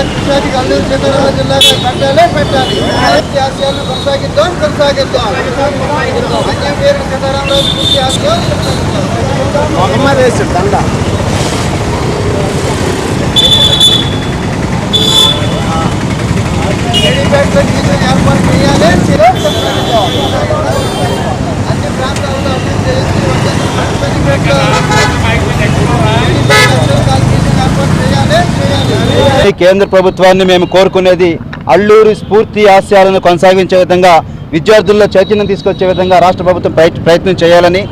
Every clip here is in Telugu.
అల్లూరు సీతారామరాజు జిల్లాగా పెట్టాలి పెట్టాలి ఆశయాలను కొనసాగిద్దాం కొనసాగిద్దాం అన్యం పేరు సీతారామరాజు పూర్తి ఆశయాలు మొహమ్మద్ దండ ఏడీపేటలో టీచర్ ఏర్పాటు చేయాలి చేయాలి, కొనసాగిద్దాం అన్ని ప్రాంతాల్లో అభివృద్ధి చేసి ఏడీపేటలో ఏర్పాటు చేయాలి చేయాలి కేంద్ర ప్రభుత్వాన్ని మేము కోరుకునేది అల్లూరి స్ఫూర్తి ఆశయాలను కొనసాగించే విధంగా విద్యార్థుల్లో చైతన్యం తీసుకొచ్చే విధంగా రాష్ట్ర ప్రభుత్వం ప్రయత్- ప్రయత్నం చేయాలని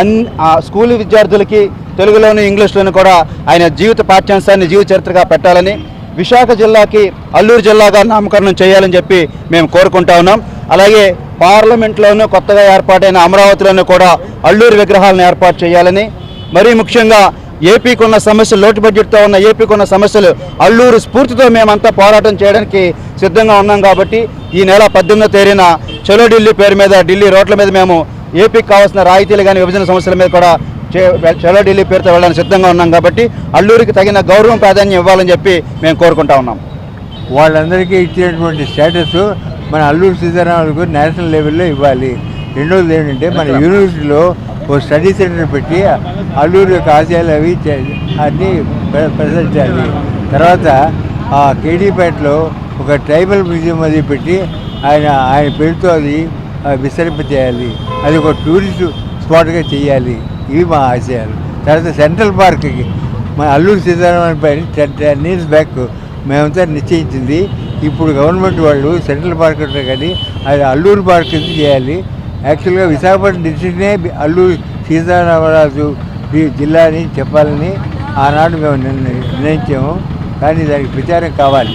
అన్ ఆ స్కూల్ విద్యార్థులకి తెలుగులోను ఇంగ్లీష్లోను కూడా ఆయన జీవిత పాఠ్యాంశాన్ని జీవ చరిత్రగా పెట్టాలని విశాఖ జిల్లాకి అల్లూరు జిల్లాగా నామకరణం చేయాలని చెప్పి మేము కోరుకుంటా ఉన్నాం. అలాగే పార్లమెంట్లోనూ కొత్తగా ఏర్పాటైన అమరావతిలోనూ కూడా అల్లూరి విగ్రహాలను ఏర్పాటు చేయాలని మరీ ముఖ్యంగా ఏపీకి ఉన్న సమస్యలు లోటు బడ్జెట్తో ఉన్న ఏపీకి ఉన్న సమస్యలు అల్లూరు స్ఫూర్తితో మేమంతా పోరాటం చేయడానికి సిద్ధంగా ఉన్నాం కాబట్టి ఈ నెల పద్దెనిమిదో తేదీన చలో ఢిల్లీ పేరు మీద ఢిల్లీ రోడ్ల మీద మేము ఏపీకి కావాల్సిన రాయితీలు కానీ విభజన సమస్యల మీద కూడా చే- చలో ఢిల్లీ పేరుతో వెళ్ళడానికి సిద్ధంగా ఉన్నాం కాబట్టి అల్లూరికి తగిన గౌరవం ప్రాధాన్యం ఇవ్వాలని చెప్పి మేము కోరుకుంటా ఉన్నాం. వాళ్ళందరికీ ఇచ్చినటువంటి స్టేటస్ మన అల్లూరు సీతారామలకు నేషనల్ లెవెల్లో ఇవ్వాలి. రెండోది ఏంటంటే మన యూనివర్సిటీలో ఓ స్టడీ సెంటర్ పెట్టి అల్లూరు యొక్క ఆశయాలు అవి చే- అన్నీ ప్రదర్శించాలి. తర్వాత ఆ కేడీపేటలో ఒక ట్రైబల్ మ్యూజియం అది పెట్టి ఆయన ఆయన పేరుతో అది ఆ, విస్తరింపచేయాలి అది ఒక టూరిస్ట్ స్పాట్గా చేయాలి. ఇవి మా ఆశయాలు. తర్వాత సెంట్రల్ పార్క్కి మన అల్లూరు సీతారామన్ పైన టెన్ టెన్ ఇయర్స్ బ్యాక్ మేమంతా నిశ్చయించింది. ఇప్పుడు గవర్నమెంట్ వాళ్ళు సెంట్రల్ పార్క్ ఉంటారు కానీ అది అల్లూరు పార్క్ చేయాలి. యాక్చువల్గా విశాఖపట్నం డిస్టిక్నే అల్లు సీతారామరాజు జిల్లా అని చెప్పాలని ఆనాడు మేము నిర్ణయించాము. కానీ దానికి ప్రచారం కావాలి.